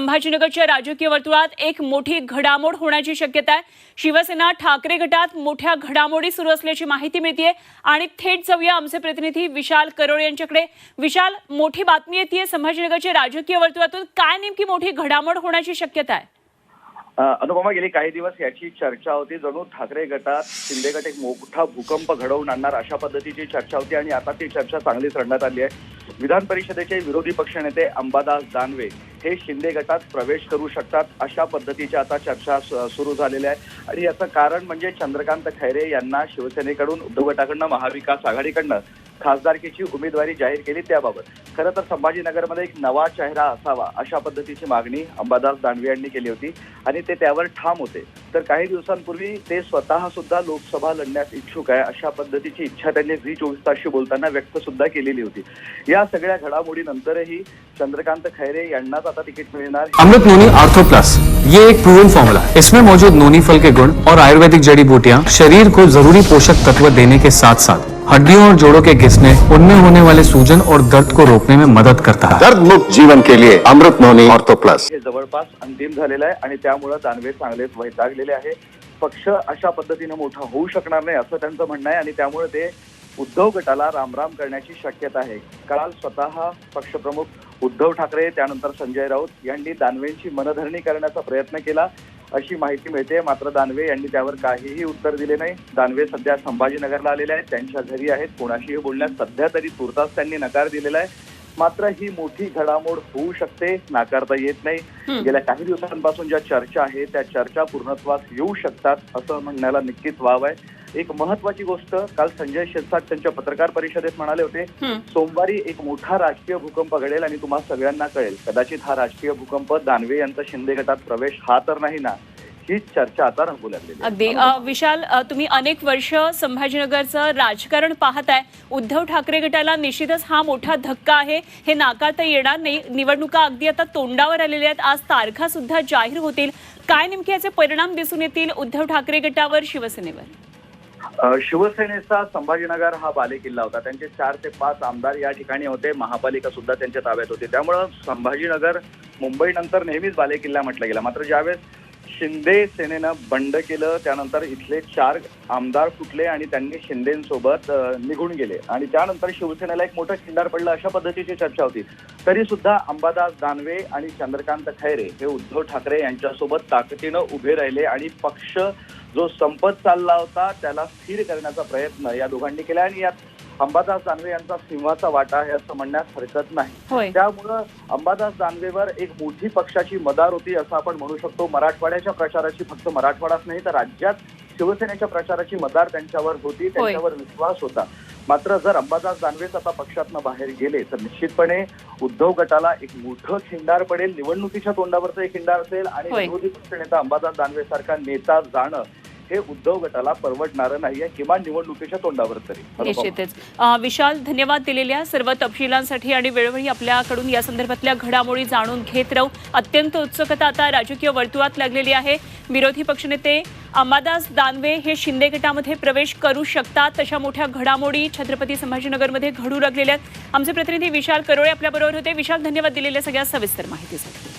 संभाजीनगरच्या राजकीय वर्तुळात एक मोठी घडामोड होण्याची शक्यता आहे. शिवसेना ठाकरे गटात मोठ्या घडामोडी सुरू असल्याची माहिती मिळतीये. आणि थेट जाऊया आमचे प्रतिनिधी विशाल करोळे यांच्याकडे. विशाल मोठी बातमी येते संभाजीनगरच्या राजकीय वर्तुळातून. काय नेमकी मोठी घडामोड होण्याची शक्यता आहे? अनुपमा गेली काही दिवस याची चर्चा होती. जणू ठाकरे गटात शिंदे गट एक मोठा भूकंप घडवून आणणार अशा पद्धतीची चर्चा होती आणि आता ती चर्चा चांगलीच रंगण्यात आली आहे. विधान परिषदेचे विरोधी पक्षनेते अंबादास दानवे हे शिंदे गटात प्रवेश करू शकतात अशा पद्धतीच्या आता चर्चा सु- सुरू झालेल्या आहे आणि याचं कारण म्हणजे चंद्रकांत खैरे यांना शिवसेनेकडून उद्धव गटाकडनं महाविकास आघाडीकडनं खासदारकीची उमेदवारी जाहीर केली त्याबाबत. खरं तर संभाजीनगरमध्ये एक नवा चेहरा असावा अशा पद्धतीची मागणी अंबादास दानवे यांनी केली होती आणि ते त्यावर ठाम होते. तर काही दिवसांपूर्वी ते स्वतः सुद्धा लोकसभा लढण्यास इच्छुक आहे अशा पद्धतीची इच्छा त्यांनी झी चोवीस तासशी बोलताना व्यक्त सुद्धा केलेली होती. या सगळ्या घडामोडीनंतरही चंद्रकांत खैरे यांनाच आता तिकीट मिळणार. Amrut Noni Artho plus. ये एक प्रूवन फॉर्मूला इसमें मौजूद नोनी फल के गुण और आयुर्वेदिक जड़ी बूटियाँ शरीर को जरूरी पोषक तत्व देने के साथ साथ हड्डियों और जोड़ों के घिसने उनमें होने वाले सूजन और दर्द को रोकने में मदद करता है। दर्द मुक्त जीवन के लिए अमृत नोनी ऑर्थो प्लस। हे जवळपास अंतिम झालेलं आहे आणि त्यामुळं दानवे चांगलेच वैतागलेले आहे. पक्ष अशा पद्धतीनं मोठा होऊ शकणार नाही असं त्यांचं म्हणणं आहे आणि त्यामुळे ते उद्धव गटाला रामराम करण्याची शक्यता आहे. काल स्वतः पक्षप्रमुख उद्धव ठाकरे त्यानंतर संजय राऊत यांनी दानवेंची मनधरणी करण्याचा प्रयत्न केला. अशी माहिती मिळते. मात्र दानवे यांनी त्यावर काहीही उत्तर दिले नाही. दानवे सध्या संभाजीनगरला आलेले आहेत. त्यांच्या घरी आहेत. कोणाशीही बोलण्यास सध्या तरी तुर्तास त्यांनी नकार दिलेला आहे. मात्र ही मोठी घडामोड होऊ शकते नाकारता येत नाही. गेल्या काही दिवसांपासून ज्या चर्चा आहे त्या चर्चा पूर्णत्वास येऊ शकतात असं म्हणण्याला नक्कीच वाव आहे. एक महत्वाची गोष्ट काल संजय शिरसाट त्यांच्या पत्रकार परिषदेत म्हणाले होते. सोमवारी एक मोठा राजकीय भूकंप घडेल आणि तुम्हा सगळ्यांना कळेल. कदाचित हा राजकीय भूकंप दानवे यांचा शिंदे गटात प्रवेश हा तर नाही ना. हीच चर्चा आता रंगू लागलेली आहे. अगदी. विशाल तुम्ही अनेक वर्ष संभाजीनगरचं राजकारण पाहताय. उद्धव ठाकरे गटाला निश्चितच हा मोठा धक्का आहे. हे नाकारता येणार नाही. निवडणुका अगदी आता तोंडावर आलेल्या आहेत. आज तारखा सुद्धा जाहीर होतील. काय नेमके याचे परिणाम दिसून येतील उद्धव ठाकरे गटावर शिवसेनेवर? शिवसेनेचा संभाजीनगर हा बालेकिल्ला होता. त्यांचे चार ते पाच आमदार या ठिकाणी होते. महापालिका सुद्धा त्यांच्या ताब्यात होती. त्यामुळं संभाजीनगर मुंबईनंतर नेहमीच बालेकिल्ला म्हटलं गेला. मात्र ज्यावेळेस शिंदे सेनेनं बंड केलं त्यानंतर इथले चार आमदार फुटले आणि त्यांनी शिंदेसोबत निघून गेले. आणि त्यानंतर शिवसेनेला एक मोठं खिंडार पडलं अशा पद्धतीची चर्चा होती. तरी सुद्धा अंबादास दानवे आणि चंद्रकांत खैरे हे उद्धव ठाकरे यांच्यासोबत ताकदीनं उभे राहिले आणि पक्ष जो संपत चालला होता त्याला स्थिर करण्याचा प्रयत्न या दोघांनी केला. आणि यात अंबादास दानवे यांचा सिंहाचा वाटा आहे असं म्हणण्यास हरकत नाही. त्यामुळं अंबादास दानवेवर एक मोठी पक्षाची मदार होती असं आपण म्हणू शकतो. मराठवाड्याच्या प्रचाराची फक्त मराठवाडाच नाही तर राज्यात शिवसेनेच्या प्रचाराची मदार त्यांच्यावर होती त्यांच्यावर विश्वास होता. मात्र जर अंबादास दानवेच आता पक्षातनं बाहेर गेले तर निश्चितपणे उद्धव गटाला एक मोठं खिंडार पडेल. निवडणुकीच्या तोंडावरचं एक खिंडार असेल आणि. विरोधी पक्षनेता अंबादास दानवे सारखा नेता जाणं हे उद्धव गटाला परवडणारं नाहीये किमान निवडणुकीच्या तोंडावर तरी. निश्चितच. विशाल धन्यवाद दिलेल्या सर्व तपशिलांसाठी आणि वेळोवेळी आपल्याकडून या संदर्भातल्या घडामोडी जाणून घेत राहू. अत्यंत उत्सुकता आता राजकीय वर्तुळात लागलेली आहे. विरोधी पक्षनेते अंबादास दानवे हे शिंदे गटामध्ये प्रवेश करू शकतात. तशा मोठ्या घडामोडी छत्रपती संभाजीनगरमध्ये घडू लागलेल्या आहेत. आमचे प्रतिनिधी विशाल करोळे आपल्याबरोबर होते. विशाल धन्यवाद दिलेल्या सगळ्या सविस्तर माहितीसाठी.